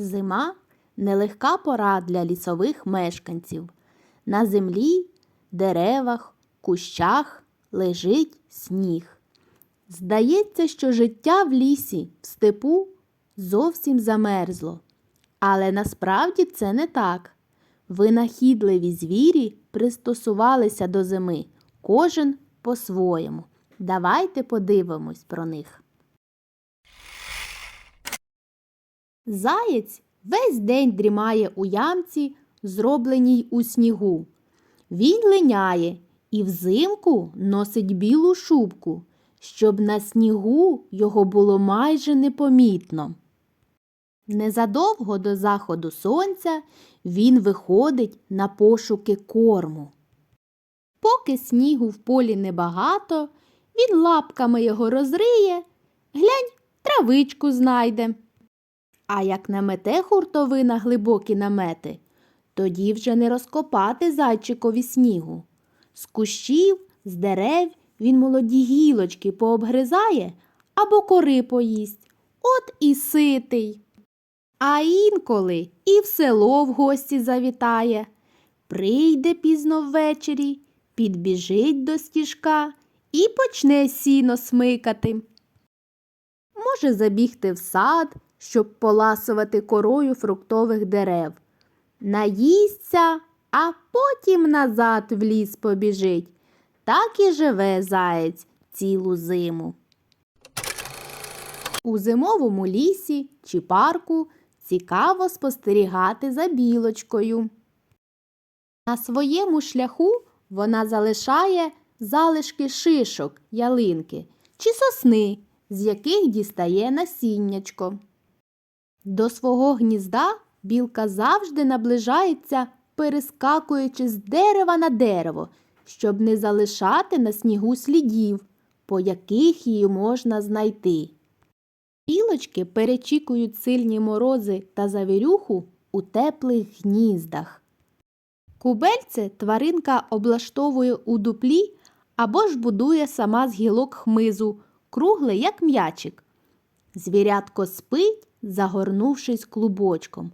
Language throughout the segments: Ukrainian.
Зима нелегка пора для лісових мешканців. На землі, деревах, кущах лежить сніг. Здається, що життя в лісі, в степу зовсім замерзло. Але насправді це не так. Винахідливі звірі пристосувалися до зими, кожен по-своєму. Давайте подивимось про них. Заєць весь день дрімає у ямці, зробленій у снігу. Він линяє і взимку носить білу шубку, щоб на снігу його було майже непомітно. Незадовго до заходу сонця він виходить на пошуки корму. Поки снігу в полі небагато, він лапками його розриє, глянь, травичку знайде. А як намете хуртовина глибокі намети, тоді вже не розкопати зайчикові снігу. З кущів, з дерев він молоді гілочки пообгризає або кори поїсть. От і ситий. А інколи і в село в гості завітає. Прийде пізно ввечері, підбіжить до стіжка і почне сіно смикати. Може забігти в сад, щоб поласувати корою фруктових дерев. Наїсться, а потім назад в ліс побіжить. Так і живе заєць цілу зиму. У зимовому лісі чи парку цікаво спостерігати за білочкою. На своєму шляху вона залишає залишки шишок, ялинки чи сосни, з яких дістає насіннячко. До свого гнізда білка завжди наближається, перескакуючи з дерева на дерево, щоб не залишати на снігу слідів, по яких її можна знайти. Білочки перечікують сильні морози та завірюху у теплих гніздах. Кубельце тваринка облаштовує у дуплі або ж будує сама з гілок хмизу, кругле, як м'ячик. Звірятко спить, загорнувшись клубочком,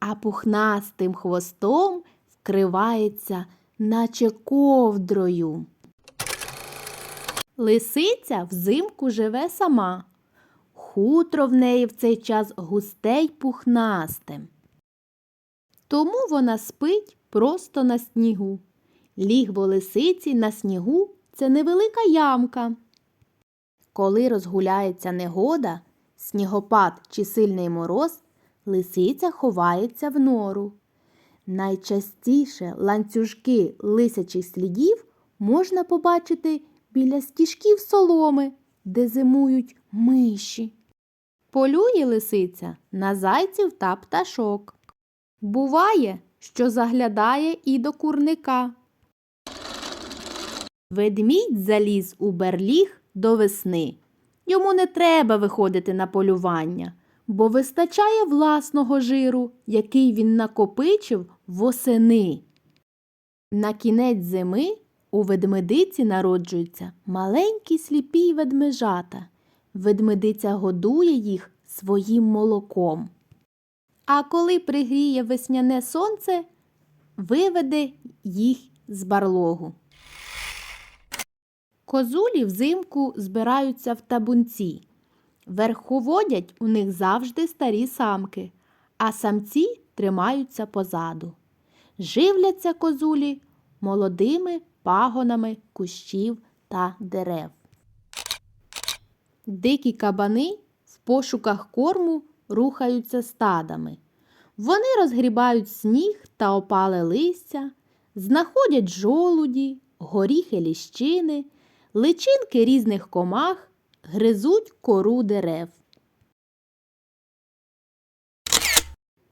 а пухнастим хвостом вкривається, наче ковдрою. Лисиця взимку живе сама. Хутро в неї в цей час густе й пухнасте. Тому вона спить просто на снігу. Лігво лисиці на снігу це невелика ямка. Коли розгуляється негода, снігопад чи сильний мороз, лисиця ховається в нору. Найчастіше ланцюжки лисячих слідів можна побачити біля стіжків соломи, де зимують миші. Полює лисиця на зайців та пташок. Буває, що заглядає і до курника. Ведмідь заліз у берліг до весни. Йому не треба виходити на полювання, бо вистачає власного жиру, який він накопичив восени. На кінець зими у ведмедиці народжуються маленькі сліпі ведмежата. Ведмедиця годує їх своїм молоком. А коли пригріє весняне сонце, виведе їх з барлогу. Козулі взимку збираються в табунці. Верховодять у них завжди старі самки, а самці тримаються позаду. Живляться козулі молодими пагонами кущів та дерев. Дикі кабани в пошуках корму рухаються стадами. Вони розгрібають сніг та опале листя, знаходять жолуді, горіхи ліщини, личинки різних комах, гризуть кору дерев.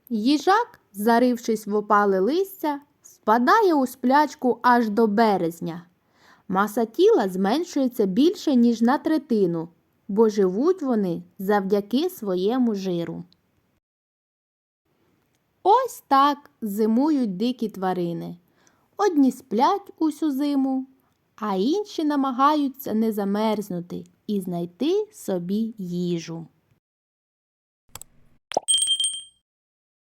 Їжак, зарившись в опале листя, впадає у сплячку аж до березня. Маса тіла зменшується більше, ніж на третину, бо живуть вони завдяки своєму жиру. Ось так зимують дикі тварини. Одні сплять усю зиму, а інші намагаються не замерзнути і знайти собі їжу.